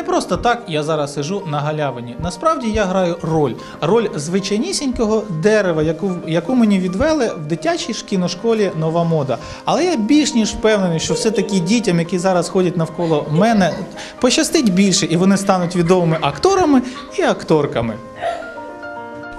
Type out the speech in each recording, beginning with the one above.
Не просто так я зараз сижу на галявині. Насправді я граю роль. Роль звичайнісінького дерева, яку, яку мені відвели в дитячій кіношколі нова мода. Але я більш ніж впевнений, що все-таки дітям, які зараз ходять навколо мене, пощастить більше, і вони стануть відомими акторами і акторками.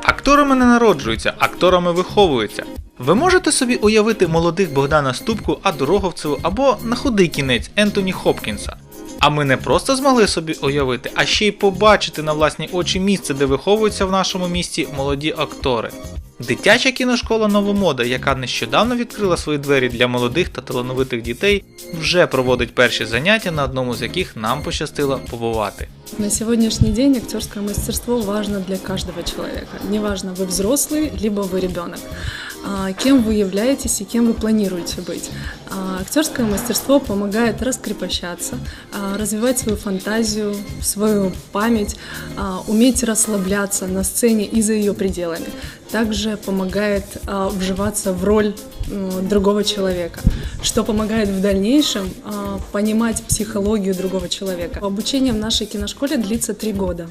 Акторами не народжуються, акторами виховуються. Ви можете собі уявити молодих Богдана Ступку, Аду Роговцеву або на худий кінець Ентоні Хопкінса. А ми не просто змогли собі уявити, а ще й побачити на власні очі місце, де виховуються в нашому місті молоді актори. Дитяча кіношкола Новомода, яка нещодавно відкрила свої двері для молодих та талановитих дітей, вже проводить перші заняття, на одному з яких нам пощастило побувати. На сегодняшний день актерское мастерство важно для каждого человека. Неважно, вы взрослый, либо вы ребенок. А, Кем вы являетесь и кем вы планируете быть. А, Актерское мастерство помогает раскрепощаться, а, развивать свою фантазию, свою память, а, уметь расслабляться на сцене и за ее пределами. Также помогает а, вживаться в роль м, другого человека, что помогает в дальнейшем а, понимать психологию другого человека. Обучение в нашей киношколе длится три года.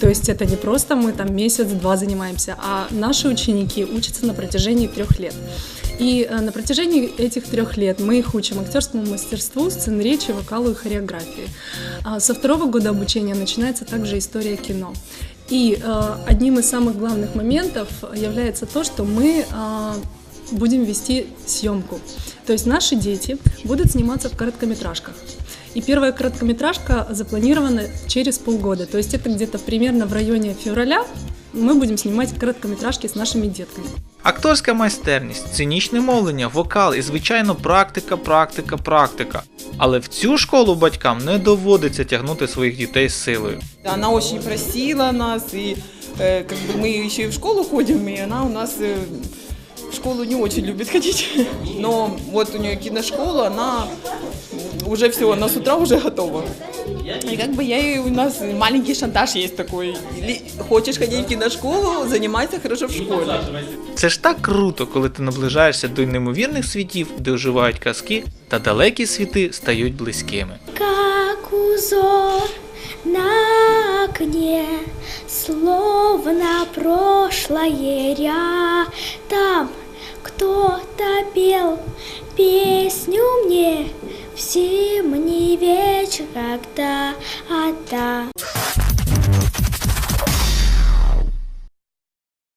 То есть это не просто мы там месяц-два занимаемся, а наши ученики учатся на протяжении трех лет. И э, на протяжении этих трех лет мы их учим актерскому мастерству, сцен речи, вокалу и хореографии. А со второго года обучения начинается также история кино. И э, одним из самых главных моментов является то, что мы э, будем вести съемку. То есть наши дети будут сниматься в короткометражках. И первая короткометражка запланирована через полгода. То есть это где-то примерно в районе февраля мы будем снимать короткометражки с нашими детками. Акторська майстерність, цинічне мовлення, вокал і, звичайно, практика, практика, практика. Але в цю школу батькам не доводиться тягнути своїх дітей силою. Она очень просила нас, и э, как бы мы еще и в школу ходим, и она у нас э, в школу не очень любит ходить. Но вот у нее киношкола, она уже все, она с утра уже готова. И как бы я ей, у нас маленький шантаж есть такой. Или хочешь ходить в киношколу, занимайся хорошо в школе. Це ж так круто, коли ти наближаєшся до неймовірних світів, де оживають казки, та далекі світи стають близькими. Как узор на окне, словно прошлое рядом. Кто-то пел в зимний вечер, когда отдам.